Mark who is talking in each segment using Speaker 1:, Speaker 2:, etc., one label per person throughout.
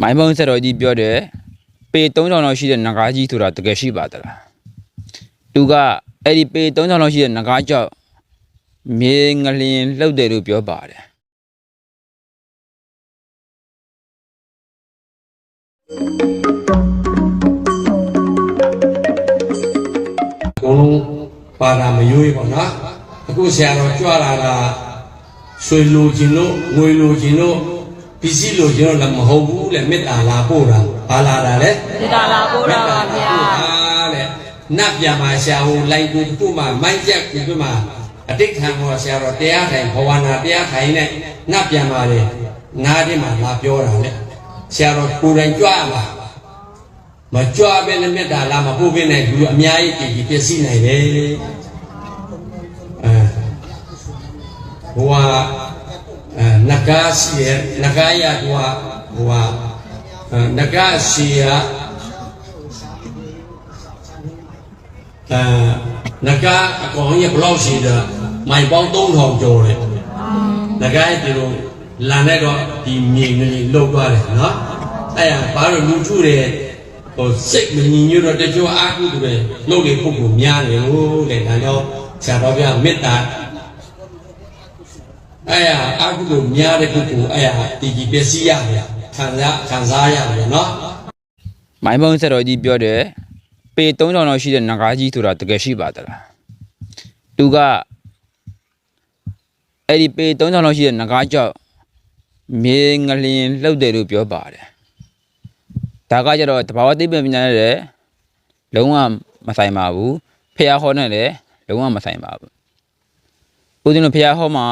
Speaker 1: မိုင်းမုံဆက်တော်ကြီးပြောတယ်ပေ3000လောက်ရှိတဲ့နဂါးကြီးဆိုတာတကယ်ရှိပါသလားသူကအဲ့ဒီပေ3000လောက်ရှိတဲ့နဂါးကြောက်မြေငလျင်လှုပ်တယ်လို့ပြောပါတယ်
Speaker 2: အကုန်လုံးပါတာမရွေးပေါ့နော်အခုဆရာတော်ကြွလာတာရွှေလိုချင်လို့ငွေလိုချင်လို့ပ စ္စည်းလိုချင်လို့လည်းမဟုတ်ဘူးလေမေတ္တာလာပို့တာဘာလာတာလဲ
Speaker 3: မေတ္တာလာပို့တာပါဗျာ
Speaker 2: အားတဲ့နတ်ပြန်มาဆရာဟိုလိုက်ကူခုမှမိုက်ချက်ကူမှအတိတ်ခံဟောဆရာတော်တရားထိုင်ဘဝနာတရားထိုင်နဲ့နတ်ပြန်มาတယ်နားထဲမှာလာပြောတာလေဆရာတော်ကိုယ်တိုင်ကြွရမှာမကြွဘဲနဲ့မေတ္တာလာမပို့ဘဲနဲ့လူအများကြီးကြည်ကြည်ပြည့်စည်နိုင်တယ်အဲဟိုဟာ အဲနဂါစီရနဂါရတူဟာဟိုဟာအဲနဂါစီရအဲငကားအကောင်ကြီးဘယ်လောက်ရှိတယ်မိုင်ပေါင်း3000ကျော်တယ်ငကားရဲ့ဒီလိုလန်တဲ့တော့ဒီမြေငလေးလှုပ်သွားတယ်နော်အဲ့ဒါဘာလို့လူထုတွေဟိုစိတ်မငြိမ်ညွတ်တော့တချို့အာကုသူတွေလှုပ်လေပုဂ္ဂိုလ်များတယ်ဟုတ်လေဒါကြောင့်ဆရာတော်ပြမေတ္တာ အဲ့ဒါအာကုသူများတဲ့ပုဂ္ဂိုလ်အဲ့ဒါတည်ကြည်ပျက်စီးရတယ်ခံစားခံစားရတယ်နော်
Speaker 1: မိုင်းမုံဆက်တော်ကြီးပြောတယ်ပေ3000လောက်ရှိတဲ့နဂါးကြီးဆိုတာတကယ်ရှိပါသလားသူကအဲ့ဒီပေ3000လောက်ရှိတဲ့နဂါးကြောက်မြေငလျင်လှုပ်တယ်လို့ပြောပါတယ်ဒါကကြတော့တဘာဝသိပ္ပံပညာနဲ့လည်းလုံးဝမဆိုင်ပါဘူးဖះဟောနဲ့လည်းလုံးဝမဆိုင်ပါဘူးဦးဇင်းတို့ဖះဟောမှာ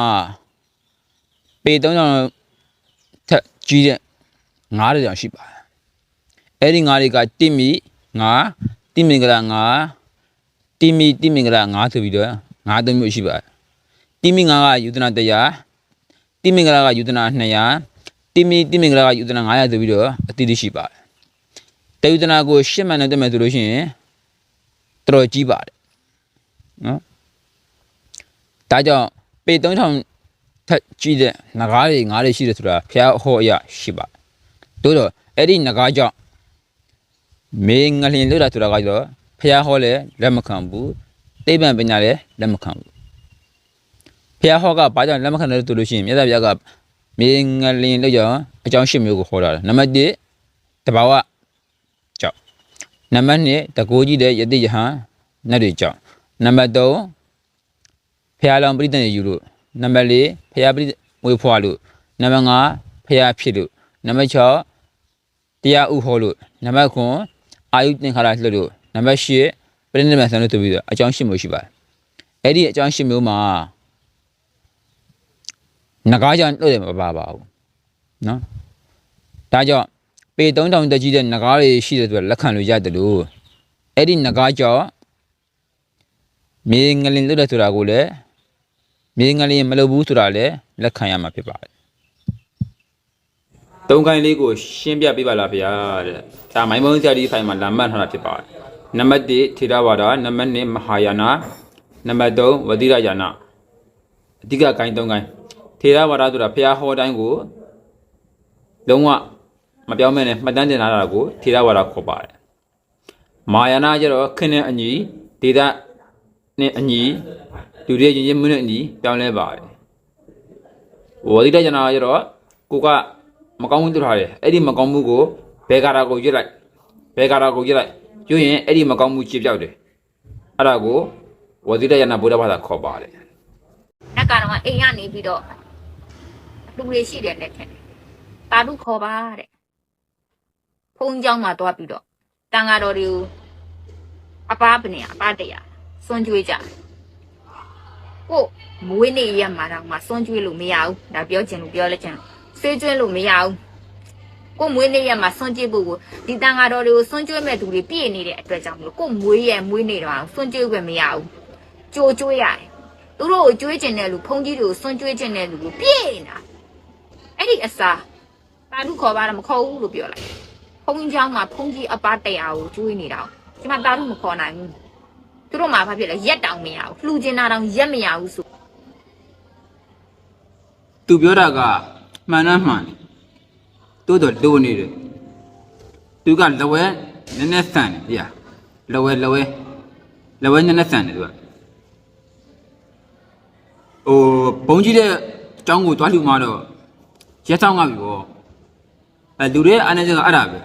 Speaker 1: ပေ3000ထက်ကြီးတဲ့ငါးတောင်ရှိပါတယ်အဲ့ဒီငါးတွေကတိမိငါတိမင်္ဂလာငါတိမိတိမင်္ဂလာငါဆိုပြီးတော့ငါးသုံးမျိုးရှိပါတယ်တိမိငါကယူဒနာ100တိမင်္ဂလာကယူဒနာ200တိမိတိမင်္ဂလာကယူဒနာ900ဆိုပြီးတော့အတိအကျရှိပါတယ်တယူဒနာကိုရှစ်မှန်နဲ့တက်မယ်ဆိုလို့ရှိရင်တော်တော်ကြီးပါတယ်နော်ဒါကြောင့်ပေ3000 ထက်ကြီးတဲ့ငကားတွေငါးတွေရှိတယ်ဆိုတာဖျားဟောအရရှိပါတယ်တိုးတော့အဲ့ဒီငကားကြောင့်မေငလျင်လို့တာဆိုတာကတော့ဖះဟောလဲလက်မခံဘူးသိပ္ပံပညာလည်းလက်မခံဘူးဖះဟောကဘာကြောင့်လက်မခံလဲဆိုလို့ရှိရင်မြတ်စွာဘုရားကမေငလျင်လို့ကြောင့်အကြောင်းရှင်းမျိုးကိုဟောတာနံပါတ်1တဘာဝကြောင့်နံပါတ်2တကိုးကြီးတဲ့ယတိယဟန်နတ်တွေကြောင့်နံပါတ်3ဖះလောင်ပရိသတ်နေယူလို့ နံပါတ်4ဖះပရိမွေးဖွားလို့နံပါတ်5ဖះဖြစ်လို့နံပါတ်6တရားဥဟောလို့နံပါတ်9အာယုသင်္ခါရလှုပ်လို့နံပါတ်၈ပြိဋိနိဗ္ဗာန်ဆံလို့ဆိုပြီးတော့အကြောင်း၈မျိုးရှိပါတယ်အဲ့ဒီအကြောင်း၈မျိုးမှာငကားကြောင့်လှုပ်တယ်မပါပါဘူးနော်ဒါကြောင့်ပေ3000တက်ကြီးတဲ့ငကားတွေရှိတဲ့အတွက်လက်ခံလို့ရတယ်လို့အဲ့ဒီငကားကြောင့်မြေငလင်လှုပ်တယ်ဆိုတာကိုလည်း မြေငလင်မလှုပ်ဘူးဆိုတာလည်းလက်ခံရမှာဖြစ်ပါတယ်သုံးခိုင်းလေးကိုရှင်းပြပေးပါလားဗျာတဲ့ဒါမိုင်းမုံဆရာကြီးဖိုင်မှာလာမှတ်ထားတာဖြစ်ပါတယ်နံပါတ်1ထေရဝါဒနံပါတ်2မဟာယာနနံပါတ်3ဝတိရယာနအဓိကကိုင်းသုံးကိုင်းထေရဝါဒဆိုတာဘုရားဟောတိုင်းကိုလုံးဝမပြောင်းမဲနဲ့မှတ်တမ်းတင်လာတာကိုထေရဝါဒခေါ်ပါတယ်မဟာယာနကျတော့ခင်းတဲ့အညီဒေတာနဲ့အညီ လူတွေရင်ချင်းမွေးနဲ့အညီပြောင်းလဲပါတယ်ဝတိရယာနကျတော့ကိုက မကောင်းမှုတွေ့ထားတယ်အဲ့ဒီမကောင်းမှုကိုဘယ်ကာရာကိုရွတ်လိုက်ဘယ်ကာရာကိုရွတ်လိုက်ရွတ်ရင်အဲ့ဒီမကောင်းမှုချေပြောက်တယ်အဲ့ဒါကိုဝဇိတယနာဗုဒ္ဓဘာသာခေါ်ပါတယ်
Speaker 3: နတ်ကတော့အိမ်ကနေပြီးတော့လူတွေရှိတယ်လက်ထက်တာတို့ခေါ်ပါတဲ့ဖုန်းเจ้าမှာတွားပြီးတော့တန်ဃာတော်တွေကိုအပားပနေအပားတရားစွန့်ကြွေးကြ ကိုမွေးနေ့ရက်မှာတော့မှစွန့်ကြွေးလို့မရဘူးဒါပြောချင်လို့ပြောလဲချင်လို့ဆွေးကြွေးလို့မရဘူးကိုမွေးနေ့ရက်မှာစွန့်ကြွေးဖို့ကိုဒီတန်ဃာတော်တွေကိုစွန့်ကြွေးမဲ့သူတွေပြည့်နေတဲ့အတွက်ကြောင့်မလို့ကိုမွေးရက်မွေးနေ့တော့စွန့်ကြွေးခွင့်မရဘူးကြိုကြွေးရတယ် သူတို့ကိုကြွေးကျင်တဲ့လူဖုန်ကြီးတွေကိုစွန့်ကြွေးကျင်တဲ့လူကိုပြေးနေတာအဲ့ဒီအစားတာလူခေါ်ပါတော့မခေါ်ဘူးလို့ပြောလိုက်ဖုန်ကြီးเจ้าမှာဖုန်ကြီးအပားတရားကိုကြွေးနေတာဒီမှာတာလူမခေါ်နိုင်ဘူး သူတို့မှာဘာဖြစ်လဲရက်တောင်မရဘူးလှူကျင်တာတောင်ရက်မရဘူးဆို
Speaker 1: သူပြောတာကမှန်နှမှန်တယ်တိုးတော့လိုနေတယ်သူကလဝဲနည်းနည်းဆန်တယ်ဟဲ့လဝဲလဝဲလဝဲနည်းနည်းဆန်တယ်သူကဟိုဘုံကြီးတဲ့အကြောင်းကိုတွားလှူမှတော့ရက်ဆောင်ကပြီပေါ့အဲလူတွေအားနေချက်ကအဲ့ဒါပဲ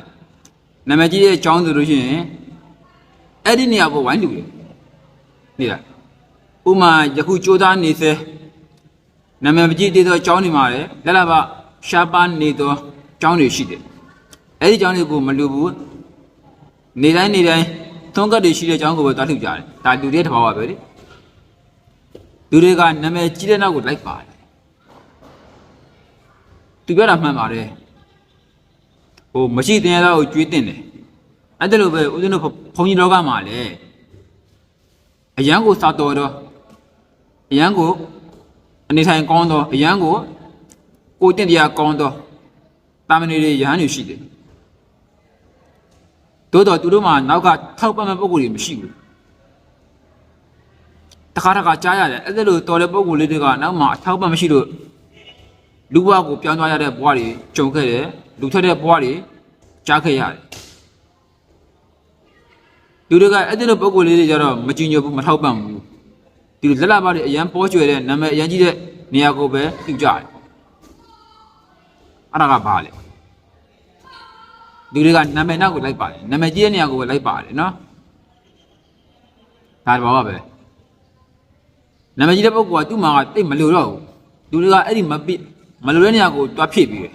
Speaker 1: နာမည်ကြီးတဲ့အကြောင်းဆိုလို့ရှိရင်အဲ့ဒီနေရာကိုဝိုင်းလူတယ် နေလားဥမာယခုကြိုးသားနေစေနာမည်ကြီးတည်သောအကြောင်းတွေမှာလေလက်လဘရှားပါနေသောအကြောင်းတွေရှိတယ်အဲ့ဒီအကြောင်းတွေကိုမလူဘူးနေတိုင်းနေတိုင်းသုံးကတ်တွေရှိတဲ့အကြောင်းကိုပဲတွားလှူကြတယ်ဒါလူတွေတစ်ဘာဝပဲလေလူတွေကနာမည်ကြီးတဲ့နောက်ကိုလိုက်ပါတယ်သူပြောတာမှန်ပါတယ်ဟိုမရှိတင်ရတာကိုကျွေးတင်တယ်အဲ့ဒါလိုပဲဦးဇင်းတို့ဘုန်းကြီးတော်ကမှာလေ အရန်ကိုစာတော်တော့အရန်ကိုအနေထိုင်ကောင်းတော့အရန်ကိုကိုတင့်တရားကောင်းတော့တာမဏေတွေရဟန်းတွေရှိတယ်တိုးတော့သူတို့မှာနောက်ကထောက်ပံ့မဲ့ပုံကိုယ်တွေမရှိဘူးတခါတခါကြားရတယ်အဲ့ဒါလိုတော်တဲ့ပုံကိုယ်လေးတွေကနောက်မှအထောက်ပံ့မရှိလို့လူဘဝကိုပြောင်းသွားရတဲ့ဘဝတွေကြုံခဲ့တယ်လူထွက်တဲ့ဘဝတွေကြားခဲ့ရတယ် လူတွေကအဲ့ဒီလိုပုံကိုယ်လေးတွေကြတော့မကြည်ညိုဘူးမထောက်ပံ့ဘူးဒီလိုလက်လာပါတွေအရန်ပေါ်ကျွယ်တဲ့နာမည်အရန်ကြီးတဲ့နေရာကိုပဲပြုကြတယ်အဲ့ဒါကဘာလဲလူတွေကနာမည်နောက်ကိုလိုက်ပါတယ်နာမည်ကြီးတဲ့နေရာကိုပဲလိုက်ပါတယ်နော်ဒါတော့ပါပဲနာမည်ကြီးတဲ့ပုဂ္ဂိုလ်ကသူ့မှာကတိတ်မလိုတော့ဘူးလူတွေကအဲ့ဒီမပြမလိုတဲ့နေရာကိုတွားဖြည့်ပြီးတယ်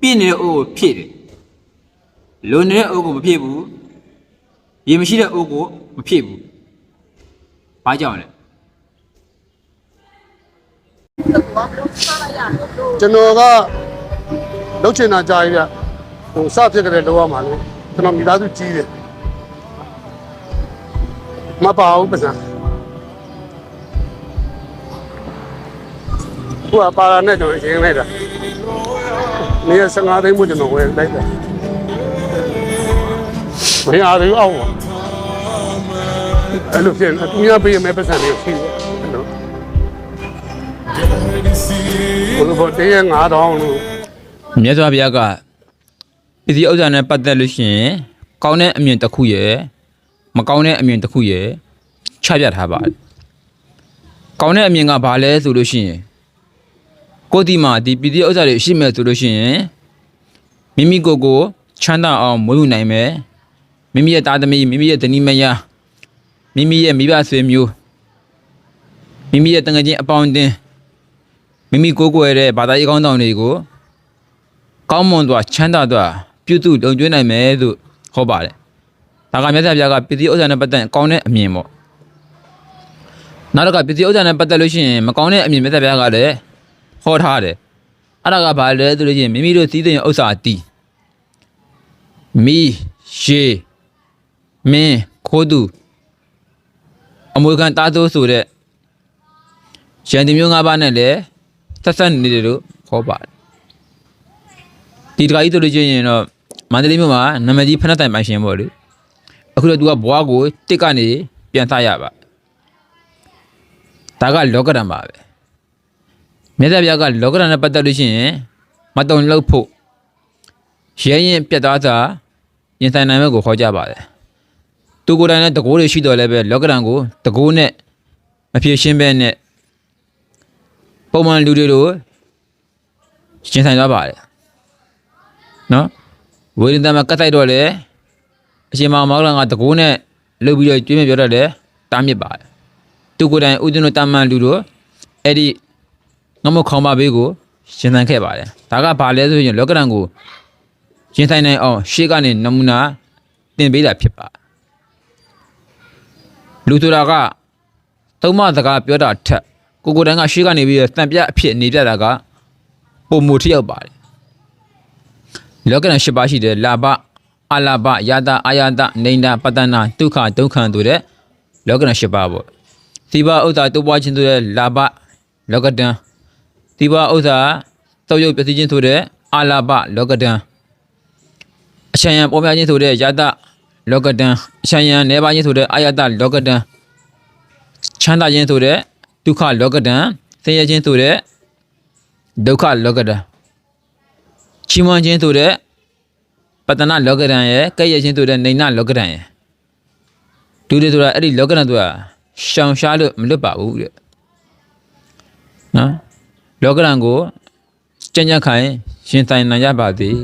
Speaker 1: ပြည့်နေတဲ့အိုးကိုဖြည့်တယ်လိုနေတဲ့အိုးကိုမဖြည့်ဘူး ရေမရှိတဲ့အိုးကိုမဖြည့်ဘူးဘာကြောင့်လဲ
Speaker 4: ကျွန်တော်ကလှုပ်ချင်တာကြားရပြဟိုစဖြစ်ကြတဲ့လောကမှာလေကျွန်တော်မိသားစုကြီးတယ်မပါဘူးပစံဟိုကပါလာနဲ့ကျွန်တော်ရင်းလိုက်တာနေရ15သိန်းမို့ကျွန်တော်ဝယ်လိုက်တာ မရသေးဘူးအောင်ပါအဲ့လိုဖြစ်နေသူများပေးရမယ့်ပစံတွေရှိတယ်အဲ့လိုဘယ်လိုပေါ်တင်းရ9000လို့
Speaker 1: မြတ်စွာဘုရားကပစ္စည်းဥစ္စာနဲ့ပတ်သက်လို့ရှိရင်ကောင်းတဲ့အမြင်တစ်ခုရယ်မကောင်းတဲ့အမြင်တစ်ခုရယ်ချပြထားပါတယ်ကောင်းတဲ့အမြင်ကဘာလဲဆိုလို့ရှိရင်ကိုယ်ဒီမှာဒီပစ္စည်းဥစ္စာတွေရှိမယ်ဆိုလို့ရှိရင်မိမိကိုယ်ကိုချမ်းသာအောင်မွေးမြူနိုင်မယ် မိမိရဲ့သားသမီးမိမိရဲ့ဇနီးမယားမိမိရဲ့မိဘဆွေမျိုးမိမိရဲ့တငယ်ချင်းအပေါင်းအသင်းမိမိကိုယ်ကိုယ်ရဲ့ဘာသာရေးကောင်းဆောင်တွေကိုကောင်းမွန်စွာချမ်းသာစွာပြုစုလုံကျွေးနိုင်မယ်လို့ဟောပါတယ်။ဒါကမြတ်စွာဘုရားကပစ္စည်းဥစ္စာနဲ့ပတ်သက်ကောင်းတဲ့အမြင်ပေါ့။နောက်တစ်ခါပစ္စည်းဥစ္စာနဲ့ပတ်သက်လို့ရှိရင်မကောင်းတဲ့အမြင်မြတ်စွာဘုရားကလည်းဟောထားတယ်။အဲ့ဒါကဘာလဲဆိုလို့ရှိရင်မိမိတို့စည်းစိမ်ဥစ္စာအတီးမီရှေ မင်းခိုးသူအမွေခံတားသိုးဆိုတဲ့ရန်သူမျိုး၅ပါးနဲ့လည်းဆက်ဆက်နေတယ်လို့ဟောပါတယ်ဒီတခါကြီးတို့လို့ချင်းရင်တော့မန္တလေးမြို့မှာနာမည်ကြီးဖနက်တိုင်ပိုင်ရှင်ပေါ့လေအခုတော့ तू ကဘွားကိုတစ်ကနေပြန်သရပါဒါကလောကဓာတ်ပါပဲမြတ်စွာဘုရားကလောကဓာတ်နဲ့ပတ်သက်လို့ရှိရင်မတုံလို့ဖို့ရဲရင်ပြတ်သားစွာရင်ဆိုင်နိုင်မဲ့ကိုခေါ်ကြပါတယ် သူကိုယ်တိုင်လည်းတကိုးတွေရှိတော်လည်းပဲလောကဓာတ်ကိုတကိုးနဲ့မဖြေရှင်းပဲနဲ့ပုံမှန်လူတွေလိုရှင်ဆိုင်သွားပါတယ်နော်ဝေဒနာမှာကတ်တိုက်တော့လေအရှင်မောင်မောင်လန်ကတကိုးနဲ့လှုပ်ပြီးတော့ကျွေးမြပြောတတ်တယ်တားမြစ်ပါတယ်သူကိုယ်တိုင်ဥဒ္ဒနတမန်လူတို့အဲ့ဒီငမခေါင်းပါဘေးကိုရှင်သန်ခဲ့ပါတယ်ဒါကဘာလဲဆိုရင်လောကရန်ကိုရှင်ဆိုင်နိုင်အောင်ရှေ့ကနေနမူနာတင်ပေးတာဖြစ်ပါ လူဆိုတာကသုံးမစကားပြောတာထက်ကိုကိုယ်တိုင်ကရှေ့ကနေပြီးတော့တံပြအဖြစ်နေပြတာကပုံမူထရောက်ပါတယ်လောကရန်၈ပါးရှိတယ်လာဘအလာဘယာတအာယတနေန္ဒပတ္တနာဒုက္ခဒုက္ခံတို့တဲ့လောကရန်၈ပါးပေါ့သီဘဥစ္စာတိုးပွားခြင်းတို့တဲ့လာဘလောကတံသီဘဥစ္စာတောက်ရုပ်ပျက်စီးခြင်းဆိုတဲ့အာလာဘလောကတံအချံယံပေါ်များခြင်းဆိုတဲ့ယာတ လောကတံအချံယံနေပါခြင်းဆိုတဲ့အာယတလောကတံချမ်းသာခြင်းဆိုတဲ့ဒုက္ခလောကတံဆင်းရဲခြင်းဆိုတဲ့ဒုက္ခလောကတံချီးမွမ်းခြင်းဆိုတဲ့ပတနာလောကရန်ရဲ့ကဲ့ရဲ့ချင်းဆိုတဲ့နေနာလောကရန်ရဲ့ဒုတွေဆိုတာအဲ့ဒီလောကရန်ဆိုတာရှောင်ရှားလို့မလွတ်ပါဘူးတဲ့နော်လောကရန်ကိုကြံ့ကြံ့ခိုင်ရှင်တိုင်နိုင်ရပါသည်